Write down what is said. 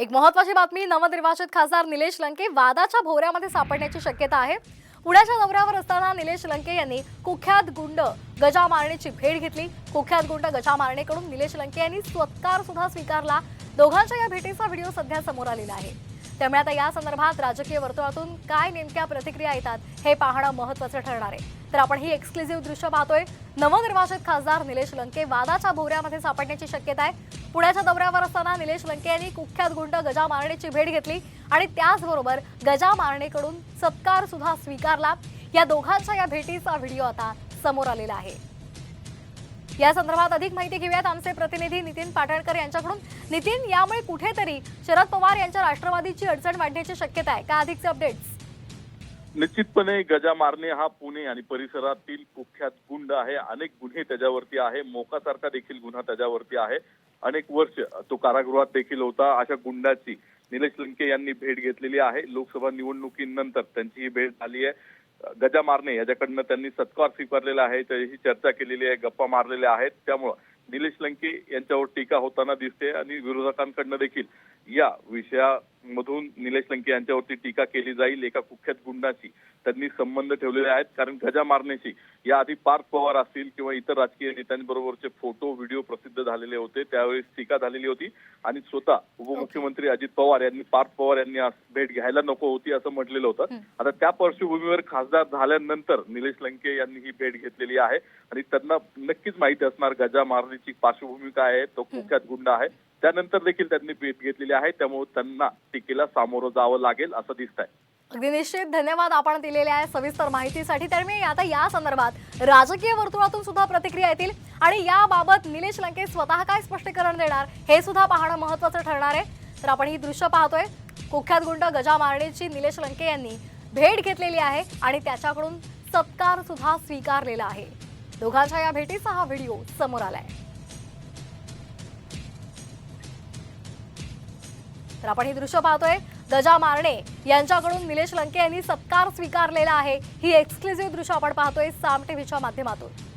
एक महत्वाची बातमी नवनिर्वाचित खासदार निलेश लंके वादाच्या भोवऱ्यामध्ये सापडण्याची शक्यता आहे. पुण्याच्या दौऱ्यावर असताना निलेश लंके यांनी कुख्यात गुंड गजा मारणेची भेट घेतली. कुख्यात गुंड गजा मारणेकडून निलेश लंके यांनी सत्कार सुद्धा स्वीकारला. दोघांच्या या भेटीचा व्हिडिओ सध्या समोर आलेला आहे. त्यामुळे आता या संदर्भात राजकीय वर्तुळातून काय नेमक्या प्रतिक्रिया येतात हे पाहणं महत्वाचं ठरणार आहे. तर आपण ही एक्सक्लुझिव्ह दृश्य पाहतोय. नवनिर्वाचित खासदार निलेश लंके वादाच्या भोवऱ्यामध्ये सापडण्याची शक्यता आहे. पुण्याच्या दौऱ्यावर असताना निलेश लंके यांनी कुख्यात गुंड गजा मारणेची भेट घेतली आणि त्याचबरोबर गजा मारणेकडून सत्कार सुद्धा स्वीकारला. या दोघांच्या या भेटीचा व्हिडिओ आता समोर आलेला आहे. या संदर्भात अधिक माहिती घेऊयात आमचे प्रतिनिधी नितीन पाटणकर यांच्याकडून. नितीन यामुळे कुठेतरी शरद पवार यांच्या राष्ट्रवादीची अडचण वाढण्याची शक्यता आहे. का अधिकचे अपडेट्स निश्चितपणे गजा मारणे हा पुणे आणि परिसरातील कुख्यात गुंड आहे. अनेक गुन्हे त्याच्यावरती आहे. मोकासारखा देखील गुन्हा त्याच्यावरती आहे. अनेक वर्ष तो कारागृहात देखील होता. अशा गुंडाची निलेश लंके यांनी भेट घेतलेली आहे. लोकसभा निवडणुकीनंतर त्यांची ही भेट झाली आहे. गजा मारणे याच्याकडनं त्यांनी सत्कार स्वीकारलेला आहे. त्याची चर्चा केलेली आहे गप्पा मारलेल्या आहेत. त्यामुळं निलेश लंके यांच्यावर टीका होताना दिसते आणि विरोधकांकडनं देखील या विषया विषयामधून निलेश लंके यांच्यावरती टीका केली जाईल एका कुख्यात गुंडाची त्यांनी संबंध ठेवलेले आहेत कारण गजा मारण्याची याआधी पार्थ पवार असतील किंवा इतर राजकीय नेत्यांबरोबरचे फोटो व्हिडिओ प्रसिद्ध झालेले होते त्यावेळेस टीका झालेली होती. आणि स्वतः उपमुख्यमंत्री अजित पवार यांनी पार्थ पवार यांनी भेट घ्यायला नको होती असं म्हटलेलं होतं. आता त्या पार्श्वभूमीवर खासदार झाल्यानंतर निलेश लंके यांनी ही भेट घेतलेली आहे. आणि त्यांना नक्कीच माहिती असणार गजा मारण्याची पार्श्वभूमी काय आहे तो कुख्यात गुंड आहे. त्यानंतर देखील त्यांनी भेट घेतलेली आहे. त्यामुळे त्यांना टीकेला सामोरं जावं लागेल असं दिसत आहे अगदी निश्चित. धन्यवाद आपण दिलेल्या आहे सविस्तर माहितीसाठी. तर मी आता या संदर्भात राजकीय वर्तुळातून सुद्धा प्रतिक्रिया येतील. आणि याबाबत निलेश लंके स्वतः काय स्पष्टीकरण देणार हे सुद्धा पाहणं महत्वाचं ठरणार आहे. तर आपण ही दृश्य पाहतोय. कुख्यात गुंड गजा मारणेची निलेश लंके यांनी भेट घेतलेली आहे आणि त्याच्याकडून सत्कार सुद्धा स्वीकारलेला आहे. दोघांच्या या भेटीचा हा व्हिडिओ समोर आलाय. तर आपण ही दृश्य पाहतोय. दजा मारणे यांच्याकडून निलेश लंके यांनी सत्कार स्वीकारलेला आहे. ही एक्सक्लुझिव्ह दृश्य आपण पाहतोय साम टीव्हीच्या माध्यमातून.